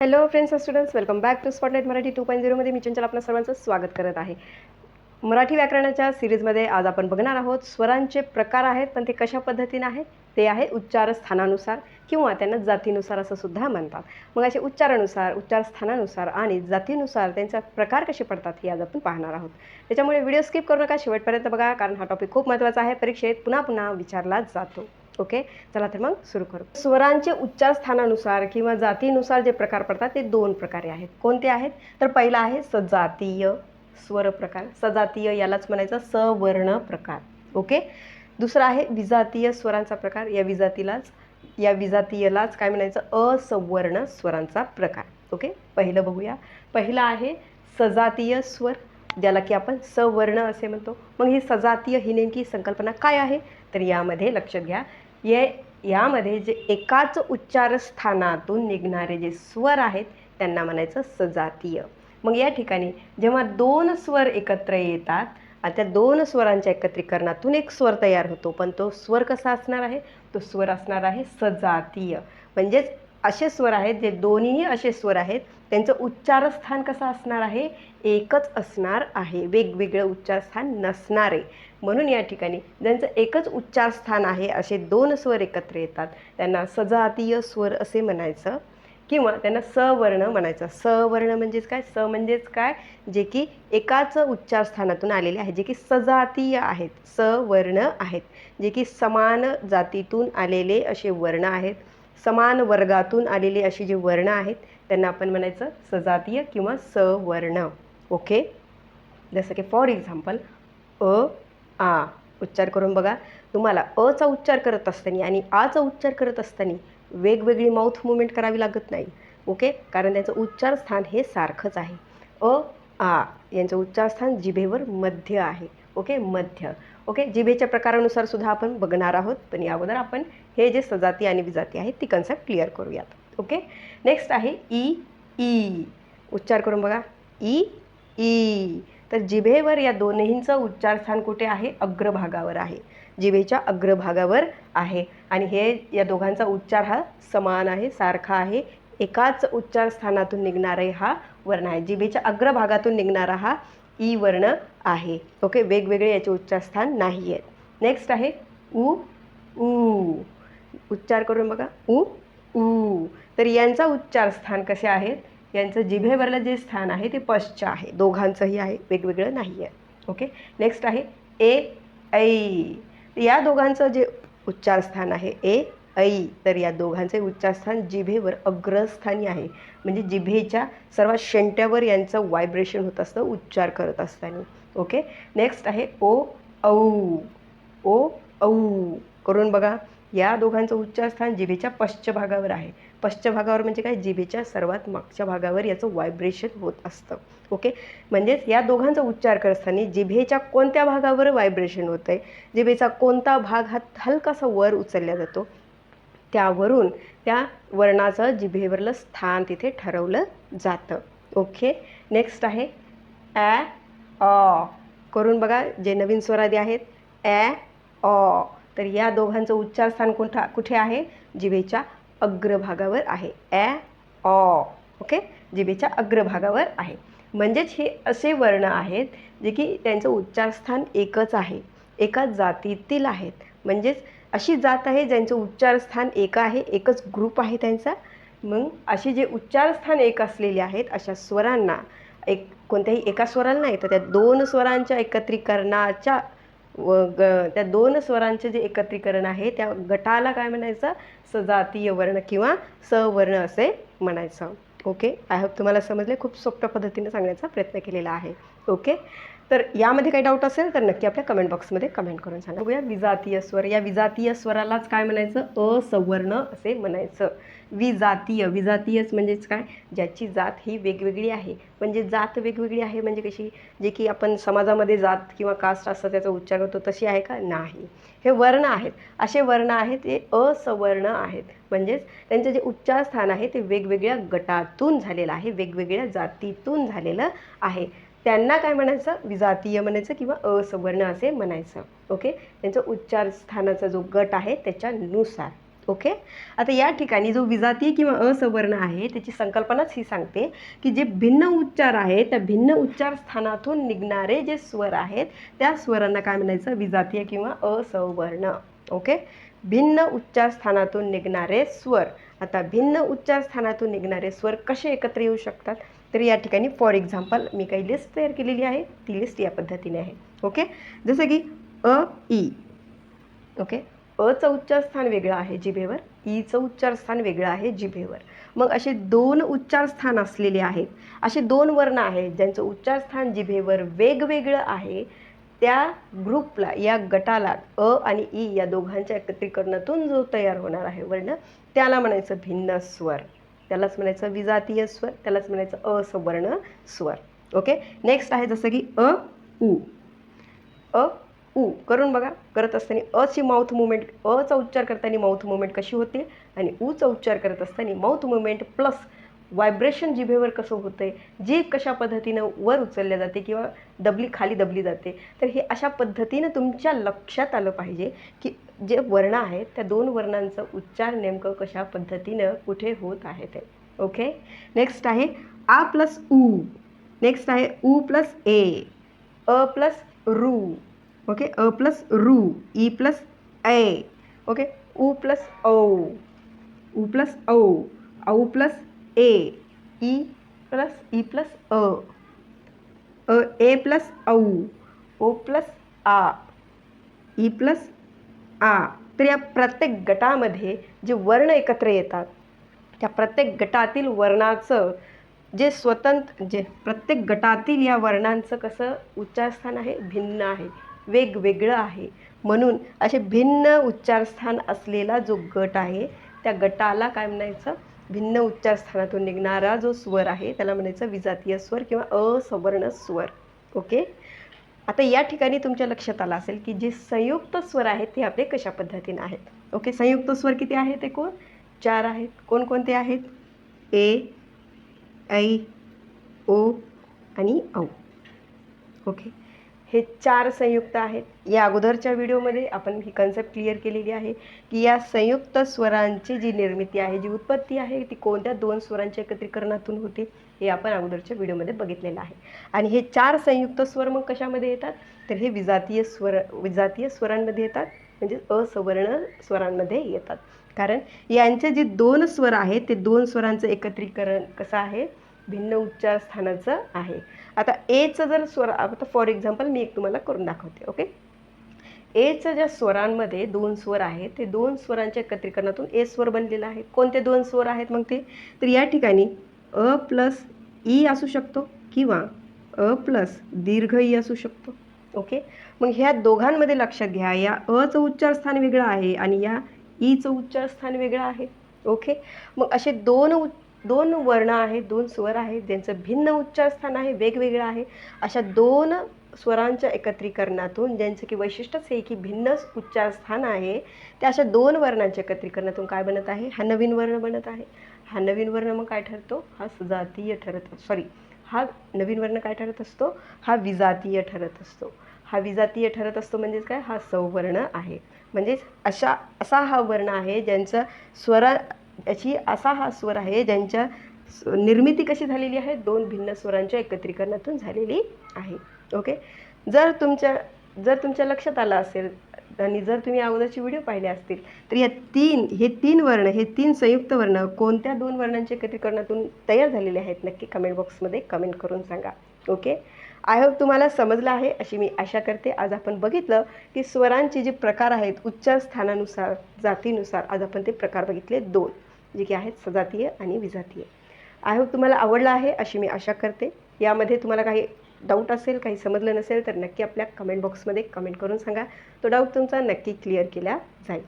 Hello friends and students welcome back to Spotlight Marathi two point झिरोमध्ये मी चंचल आपल्या सर्वांचं स्वागत करत आहे. मराठी व्याकरणाच्या सिरीजमध्ये आज आपण बघणार आहोत स्वरांचे प्रकार आहेत पण ते कशा पद्धतीने आहेत? ते आहे उच्चारस्थानानुसार किंवा त्यांना जातीनुसार असं सुद्धा म्हणतात. मग असे उच्चारानुसार उच्चारस्थानानुसार आणि जातीनुसार त्यांचा प्रकार कसे पडतात हे आज आपण पाहणार आहोत. त्याच्यामुळे व्हिडिओ स्किप करू नका शेवटपर्यंत बघा कारण हा टॉपिक खूप महत्त्वाचा आहे. परीक्षेत पुन्हा पुन्हा विचारला जातो. ओके? चला तर मग सुरू करू. स्वरांचे उच्चार स्थानानुसार किंवा जातीनुसार जे प्रकार पडतात ते दोन प्रकारे आहेत. कोणते आहेत? तर पहिला आहे सजातीय स्वर प्रकार. सजातीय यालाच म्हणायचं सवर्ण प्रकार. ओके? दुसरा आहे विजातीय स्वरांचा प्रकार. या विजातीलाच या विजातीयलाच काय म्हणायचं? असवर्ण स्वरांचा प्रकार. ओके? पहिलं बघूया. पहिला आहे सजातीय स्वर ज्याला की आपण सवर्ण असे म्हणतो. मग ही सजातीय ही नेमकी संकल्पना काय आहे? तर यामध्ये लक्षात घ्या. ये यामध्ये जे एकाच उच्चारस्थानातून निघणारे जे स्वर आहेत त्यांना म्हणायचं सजातीय. मग या ठिकाणी जेव्हा दोन स्वर एकत्र येतात त्या दोन स्वरांच्या एकत्रीकरणातून एक स्वर तयार होतो पण तो स्वर कसा असणार आहे? तो स्वर असणार आहे सजातीय. म्हणजेच असे स्वर आहेत जे दोन्हीही असे स्वर आहेत. त्यांचं उच्चारस्थान कसं असणार आहे? एकच असणार आहे. वेगवेगळं उच्चारस्थान नसणारे म्हणून या ठिकाणी ज्यांचं एकच उच्चारस्थान आहे असे दोन स्वर एकत्र येतात. त्यांना सजातीय स्वर असे म्हणायचं किंवा त्यांना सवर्ण म्हणायचं. सवर्ण म्हणजेच काय? स म्हणजेच काय? जे की एकाच उच्चारस्थानातून आलेले आहे जे की सजातीय आहेत. सवर्ण आहेत. जे की समान जातीतून आलेले असे वर्ण आहेत. समान वर्गातून आलेले अशी जे वर्ण आहेत त्यांना आपण म्हणायचं सजातीय किंवा सवर्ण. ओके जसं की फॉर एक्झाम्पल अ आ. उच्चार करून बघा. तुम्हाला अचा उच्चार करत असताना आणि आचा उच्चार करत असताना वेगवेगळी माउथ मुवमेंट करावी लागत नाही. ओके कारण त्यांचं उच्चारस्थान हे सारखंच आहे. अ आ. यांचं उच्चारस्थान जिभेवर मध्य आहे. ओके मध्य. ओके जिभेच्या प्रकारानुसार सुद्धा आपण बघणार आहोत. पण या अगोदर आपण हे जे सजाती आणि विजाती आहेत ती कन्सेप्ट क्लिअर करूयात. ओके नेक्स्ट आहे ई ई. उच्चार करून बघा. ई ई. तर जिभेवर या दोन्हींचं उच्चारस्थान कुठे आहे? अग्रभागावर आहे. जिभेच्या अग्रभागावर आहे. आणि हे या दोघांचा उच्चार हा समान आहे सारखा आहे. एकाच उच्चारस्थानातून निघणारे हा वर्ण आहे. जिभेच्या अग्रभागातून निघणारा हा ई वर्ण आहे. ओके वेगवेगळे याचे उच्चारस्थान नाही आहेत नेक्स्ट आहे उ ऊ उच्चार करून बघा. उ ऊ तर यांचा उच्चार स्थान कसे आहेत? यांचं जिभेवरलं जे स्थान आहे ते पश्च आहे. दोघांचंही आहे वेगवेगळं नाही आहे ओके नेक्स्ट आहे ए ऐ. या दोघांचं जे उच्चारस्थान आहे ए ऐ तर या दोघांचे उच्चारस्थान जिभेवर अग्रस्थानी आहे. म्हणजे जिभेच्या सर्वात शेंट्यावर यांचं व्हायब्रेशन होत असतं उच्चार करत असताना. ओके नेक्स्ट आहे ओ औ. ओ औ. करून बघा. या दोघांचं उच्चारस्थान जिभेच्या पश्चभागावर आहे. पश्चभागावर म्हणजे काय? जिभेच्या सर्वात मागच्या भागावर याचं व्हायब्रेशन होत असतं. ओके म्हणजेच या दोघांचा उच्चार करताना जिभेच्या कोणत्या भागावर व्हायब्रेशन होतं आहे जिभेचा कोणता भाग हा हलकासा वर उचलला जातो? त्यावरून त्या वर्णाचं जिभेवरलं स्थान तिथे ठरवलं जातं. ओके नेक्स्ट आहे. ॲ अ. करून बघा जे नवीन स्वरादी आहेत. ॲ अ. तर या दोघांचं उच्चारस्थान कोणता कुठे आहे? जिभेच्या अग्रभागावर आहे. ॲ ऑ ओके? जिभेच्या अग्रभागावर आहे. म्हणजेच हे असे वर्ण आहेत जे की त्यांचं उच्चारस्थान एकच आहे. एका जातीतील आहेत. म्हणजेच अशी जात आहे ज्यांचं उच्चारस्थान एक आहे एकच ग्रुप आहे त्यांचा. मग अशी जे उच्चारस्थान एक असलेले आहेत अशा स्वरांना एक कोणत्याही एका स्वराला नाही तर त्या दोन स्वरांच्या एकत्रीकरणाच्या व ग त्या दोन स्वरांचे जे एकत्रीकरण आहे त्या गटाला काय म्हणायचं? सजातीय वर्ण किंवा सवर्ण असे म्हणायचं. ओके आय होप तुम्हाला समजले. खूप सोप्या पद्धतीने सांगण्याचा प्रयत्न केलेला आहे. ओके तर यामध्ये काही डाऊट असेल तर नक्की आपल्या कमेंट बॉक्समध्ये कमेंट करून सांगा. बघूया विजातीय स्वर. या विजातीय स्वरालाच काय म्हणायचं? असवर्ण असे म्हणायचं. विजातीय. विजातीयच म्हणजेच काय? ज्याची जात ही वेगवेगळी आहे. म्हणजे जात वेगवेगळी आहे म्हणजे कशी? जे की आपण समाजामध्ये जात किंवा कास्ट असं त्याचा उच्चार करतो तशी आहे का? नाही. हे वर्ण आहेत. असे वर्ण आहेत ते असवर्ण आहेत. म्हणजेच त्यांचे जे उच्चारस्थान आहे ते वेगवेगळ्या गटातून झालेलं आहे. वेगवेगळ्या जातीतून झालेलं आहे. त्यांना काय म्हणायचं? विजातीय म्हणायचं किंवा असवर्ण असे म्हणायचं. ओके त्यांचं उच्चारस्थानाचा जो गट आहे त्याच्यानुसार. ओके आता या ठिकाणी जो विजातीय किंवा असवर्ण आहे त्याची संकल्पनाच ही सांगते की जे भिन्न उच्चार आहेत त्या भिन्न उच्चार स्थानातून निघणारे जे स्वर आहेत त्या स्वरांना काय म्हणायचं? विजातीय किंवा असवर्ण. ओके भिन्न उच्चार स्थानातून निघणारे स्वर. आता भिन्न उच्चार स्थानातून निघणारे स्वर कसे एकत्र येऊ शकतात? तर या ठिकाणी फॉर एक्झाम्पल मी काही लिस्ट तयार केलेली आहे. ती लिस्ट या पद्धतीने आहे. ओके जसं की अ ई. ओके अचं उच्चार स्थान वेगळं आहे जिभेवर. ईचं उच्चार स्थान वेगळं आहे जिभेवर. मग असे दोन उच्चार स्थान असलेले आहेत. असे दोन वर्ण आहेत ज्यांचं उच्चार स्थान जिभेवर वेगवेगळं आहे. त्या ग्रुपला या गटाला अ आणि ई या दोघांच्या एकत्रीकरणातून जो तयार होणार आहे वर्ण त्याला म्हणायचं भिन्न स्वर. त्यालाच म्हणायचं विजातीय स्वर त्यालाच म्हणायचं असवर्ण स्वर. ओके? नेक्स्ट आहे जसं की अ उ. अ उ. करून बघा. करत असताना अची माउथ मुवमेंट अचा उच्चार करताना माउथ मुवमेंट कशी होते? आणि उचा उच्चार करत असताना माउथ मुवमेंट प्लस व्हायब्रेशन जिभेवर कसं होतं आहे जीभ कशा पद्धतीनं वर उचलल्या जाते किंवा दबली खाली दबली जाते तर हे अशा पद्धतीनं तुमच्या लक्षात आलं पाहिजे की जे वर्ण आहेत त्या दोन वर्णांचं उच्चार नेमकं कशा पद्धतीनं कुठे होत आहे ते. ओके नेक्स्ट आहे आ प्लस उ. नेक्स्ट आहे उ प्लस ए. अ प्लस रू. ओके अ प्लस रू. ई प्लस ए ओके उ प्लस औ. उ प्लस औ. औ प्लस ए ई प्लस ई प्लस अ अ ए प्लस औ ओ प्लस आ ई प्लस आ तर या प्रत्येक गटामध्ये जे वर्ण एकत्र येतात त्या प्रत्येक गटातील वर्णाचं जे स्वतंत्र जे प्रत्येक गटातील या वर्णांचं कसं उच्चारस्थान आहे? भिन्न आहे. वेगवेगळं आहे. म्हणून असे भिन्न उच्चारस्थान असलेला जो गट आहे त्या गटाला काय म्हणायचं? भिन्न उच्चारस्थानातून निघणारा जो स्वर आहे त्याला म्हणायचं विजातीय स्वर किंवा असवर्ण स्वर. ओके आता या ठिकाणी तुमच्या लक्षात आलं असेल की जे संयुक्त स्वर आहेत ते आपले कशा पद्धतीने आहेत? ओके संयुक्त स्वर किती आहेत ते कोण? चार आहेत. कोणकोणते आहेत? ए ऐ ओ आणि औ. ओके हे चार संयुक्त आहेत. या अगोदरच्या व्हिडिओमध्ये आपण ही कन्सेप्ट क्लिअर केलेली आहे की या संयुक्त स्वरांची जी निर्मिती आहे जी उत्पत्ती आहे ती कोणत्या दोन स्वरांच्या एकत्रीकरणातून होते हे आपण अगोदरच्या व्हिडिओमध्ये बघितलेलं आहे. आणि हे चार संयुक्त स्वर मग कशामध्ये येतात? तर हे विजातीय स्वर विजातीय स्वरांमध्ये येतात म्हणजे असवर्ण स्वरांमध्ये येतात. कारण यांचे जे दोन स्वर आहेत ते दोन स्वरांचं एकत्रीकरण कसं आहे? भिन्न उच्चार स्थानाचं आहे. आता एचं जर स्वर आता फॉर एक्झाम्पल मी एक तुम्हाला करून दाखवते ओके एचं ज्या स्वरांमध्ये दोन स्वर आहेत ते दोन स्वरांच्या एकत्रीकरणातून ए स्वर बनलेला आहे. कोणते दोन स्वर आहेत मग ते? तर या ठिकाणी अ प्लस ई असू शकतो किंवा अ प्लस दीर्घ ई असू शकतो ओके मग ह्या दोघांमध्ये लक्षात घ्या या अचं उच्चार स्थान वेगळं आहे आणि या ईचं उच्चार स्थान वेगळं आहे ओके मग असे दोन उच्च दोन वर्ण आहेत दोन स्वर आहेत ज्यांचं भिन्न उच्चारस्थान आहे वेगवेगळं आहे. अशा दोन स्वरांच्या एकत्रीकरणातून ज्यांचं की वैशिष्ट्यच आहे की भिन्न उच्चारस्थान आहे त्या अशा दोन वर्णांच्या एकत्रीकरणातून काय बनत आहे? हा नवीन वर्ण बनत आहे. हा नवीन वर्ण मग काय ठरतो? हा सजातीय ठरत सॉरी हा नवीन वर्ण काय ठरत असतो? हा विजातीय ठरत असतो. हा विजातीय ठरत असतो म्हणजेच काय? हा सौवर्ण आहे. म्हणजेच अशा असा हा वर्ण आहे ज्यांचं स्वरा याची असा हा स्वर आहे ज्यांच्या निर्मिती कशी झालेली आहे दोन भिन्न स्वरांच्या एकत्रीकरणातून झालेली आहे. ओके जर तुमच्या जर तुमच्या लक्षात आलं असेल आणि जर तुम्ही अगोदरचे व्हिडिओ पाहिले असतील तर या तीन हे तीन वर्ण हे तीन संयुक्त वर्ण कोणत्या दोन वर्णांच्या एकत्रीकरणातून तयार झालेले आहेत नक्की कमेंट बॉक्समध्ये कमेंट करून सांगा. ओके आय होप तुम्हाला समजलं आहे अशी मी आशा करते. आज आपण बघितलं की स्वरांचे जे प्रकार आहेत उच्चार स्थानानुसार जातीनुसार आज आपण ते प्रकार बघितले दोन. जे की आहेत सजातीय आणि विजातीय. आय होप तुम्हाला आवडलं आहे अशी मी आशा करते. यामध्ये तुम्हाला काही डाऊट असेल काही समजलं नसेल तर नक्की आपल्या कमेंट बॉक्समध्ये कमेंट करून सांगा. तो डाऊट तुमचा नक्की क्लिअर केला जाईल.